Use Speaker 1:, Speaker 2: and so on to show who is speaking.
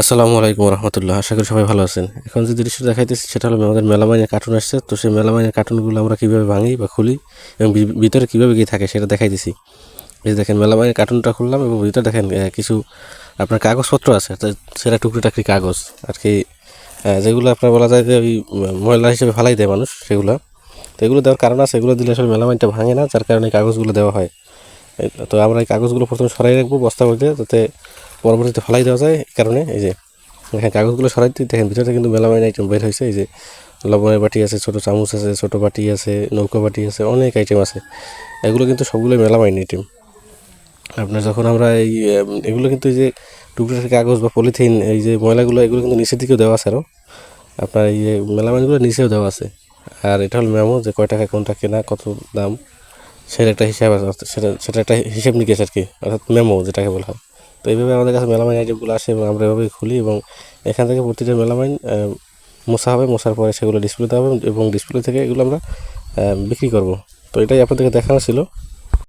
Speaker 1: আসসালামু আলাইকুম রহমতুল্লাহ আশা করি সবাই ভালো আছেন। এখন যে দৃশ্য দেখাইতেছি সেটা হলো আমাদের মেলামাইনের কার্টুন আসছে। তো সেই মেলামাইনের কার্টুনগুলো আমরা কীভাবে ভাঙি বা খুলি এবং ভিতরে কীভাবে গিয়ে থাকে সেটা দেখাইতেছি। এই দেখেন, মেলামাইনের কার্টুনটা খুললাম এবং ভিতরে দেখেন কিছু আপনার কাগজপত্র আছে সেটা টুকরি টাকরি কাগজ। আর কি যেগুলো আপনার বলা যায় যে ওই ময়লা হিসেবে ফালাই দেয় মানুষ, সেগুলো। তো এগুলো দেওয়ার কারণ আছে, এগুলো দিলে আসলে মেলামাইনটা ভাঙে না, যার কারণে কাগজগুলো দেওয়া হয়। তো আমরা এই কাগজগুলো প্রথমে সরাই রাখব বস্তার মধ্যে, যাতে পরবর্তীতে ফালাই দেওয়া যায় এই কারণে। এই যে দেখেন কাগজগুলো সরাই দিই, দেখেন ভিতরে কিন্তু মেলামাইন আইটেম বের হয়েছে। এই যে লবণের বাটি আছে, ছোটো চামচ আছে, ছোটো বাটি আছে, নৌকা বাটি আছে, অনেক আইটেম আছে। এগুলো কিন্তু সবগুলোই মেলামাইন আইটেম আপনার যখন আমরা এই এগুলো কিন্তু এই যে টুকরো কাগজ বা পলিথিন, এই যে ময়লাগুলো, এগুলো কিন্তু নিচের দিকেও দেওয়া আছে আরও আপনার এই যে মেলামাইনগুলো নিচেও দেওয়া আছে। আর এটা হলো মেমো যে কয় টাকা, কোনটা কেনা, কত দাম, সেটা একটা হিসাব আছে, সেটা সেটা একটা হিসেব নিকেশ আর কি, অর্থাৎ মেমো যেটাকে বলা হয়। তো এইভাবে আমাদের কাছে মেলামাইন আইটেমগুলো আসে এবং আমরা এভাবেই খুলি এবং এখান থেকে প্রতিটা মেলামাইন মশা হবে মশার পরে সেগুলো ডিসপ্লেতে হবে এবং ডিসপ্লে থেকে এগুলো আমরা বিক্রি করব। তো এটাই আপনাদেরকে দেখানো ছিল।